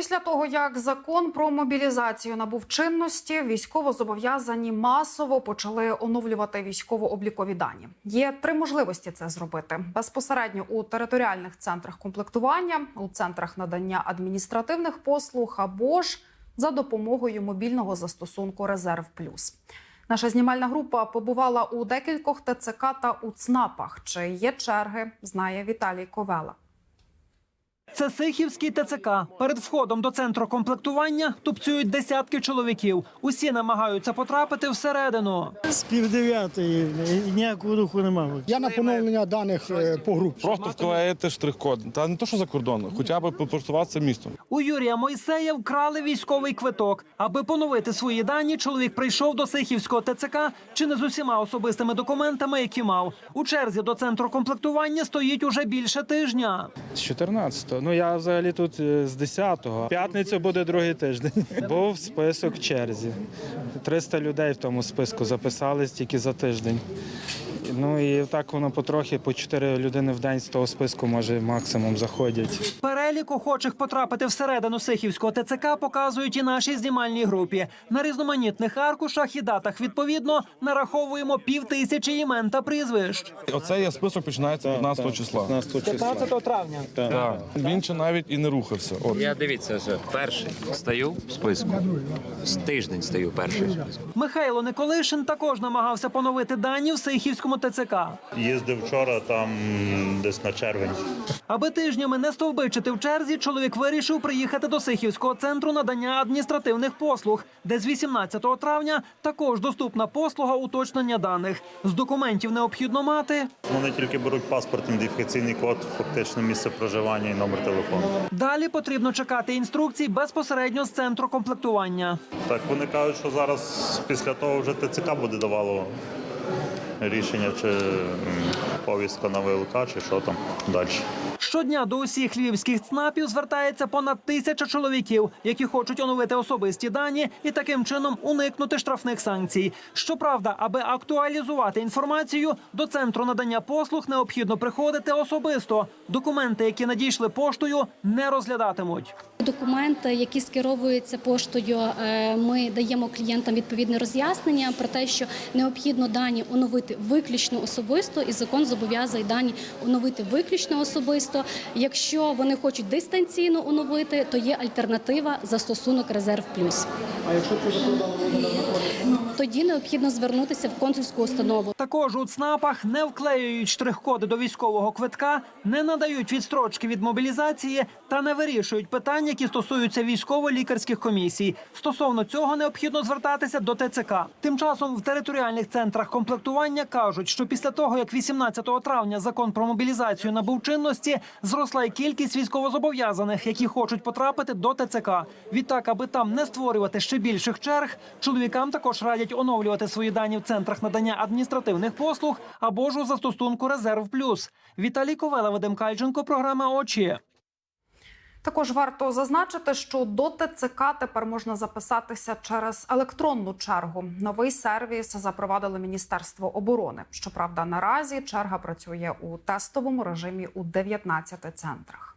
Після того, як закон про мобілізацію набув чинності, військовозобов'язані масово почали оновлювати військово-облікові дані. Є три можливості це зробити: безпосередньо у територіальних центрах комплектування, у центрах надання адміністративних послуг або ж за допомогою мобільного застосунку Резерв Плюс. Наша знімальна група побувала у декількох ТЦК та у ЦНАПах. Чи є черги, знає Віталій Ковела. Це Сихівський ТЦК. Перед входом до центру комплектування тупцюють десятки чоловіків. Усі намагаються потрапити всередину. З пів дев'ятої ніякого руху немає. Я на поновлення даних е, по групі. Просто вклеїти штрих-код. Та не то, що за кордоном, хоча б попрацюватися містом. У Юрія Мойсея вкрали військовий квиток. Аби поновити свої дані, чоловік прийшов до Сихівського ТЦК чи не з усіма особистими документами, які мав. У черзі до центру комплектування стоїть уже більше тижня. З 14-го. Ну я взагалі тут е, з 10-го. П'ятницю буде другий тиждень. Був список в черзі. 300 людей в тому списку записались тільки за тиждень. Ну і так воно потрохи по 4 людини в день з того списку може максимум заходять. Перелік охочих потрапити всередину Сихівського ТЦК показують і нашій знімальній групі. На різноманітних аркушах і датах відповідно нараховуємо пів тисячі імен та прізвищ. Оце є список починається 15 числа. 15 числа. 15 травня. Так. Він ще навіть і не рухався. От. Я дивіться вже перший стаю в списку. З тиждень стаю перший в списку. Михайло Николишин також намагався поновити дані в Сихівському ТЦК. Їздив вчора там десь на червень. Аби тижнями не стовбичити в черзі, чоловік вирішив приїхати до Сихівського центру надання адміністративних послуг, де з 18 травня також доступна послуга уточнення даних. З документів необхідно мати Вони тільки беруть паспорт, ідентифікаційний код, фактично місце проживання і номер телефону. Далі потрібно чекати інструкцій безпосередньо з центру комплектування. Так вони кажуть, що зараз після того вже ТЦК буде давало рішення, чи повістка на ВЛК, чи що там далі. Щодня до усіх львівських ЦНАПів звертається понад тисяча чоловіків, які хочуть оновити особисті дані і таким чином уникнути штрафних санкцій. Щоправда, аби актуалізувати інформацію, до центру надання послуг необхідно приходити особисто. Документи, які надійшли поштою, не розглядатимуть. Документи, які скеровуються поштою, е, ми даємо клієнтам відповідне роз'яснення про те, що необхідно дані оновити виключно особисто, і закон зобов'язує дані оновити виключно особисто. Якщо вони хочуть дистанційно оновити, то є альтернатива застосунок Резерв Плюс. А якщо це тоді необхідно звернутися в консульську установу. Також у ЦНАПах не вклеюють штрих-коди до військового квитка, не надають відстрочки від мобілізації та не вирішують питань, які стосуються військово-лікарських комісій. Стосовно цього необхідно звертатися до ТЦК. Тим часом в територіальних центрах комплектування кажуть, що після того, як 18 травня закон про мобілізацію набув чинності, зросла й кількість військовозобов'язаних, які хочуть потрапити до ТЦК. Відтак, аби там не створювати ще більших черг, чоловікам також радять оновлювати свої дані в центрах надання адміністративних послуг або ж у застосунку Резерв Плюс. Віталій Ковела, Вадим Кальченко, програма Очі. Також варто зазначити, що до ТЦК тепер можна записатися через електронну чергу. Новий сервіс запровадило Міністерство оборони. Щоправда, наразі черга працює у тестовому режимі у 19 центрах.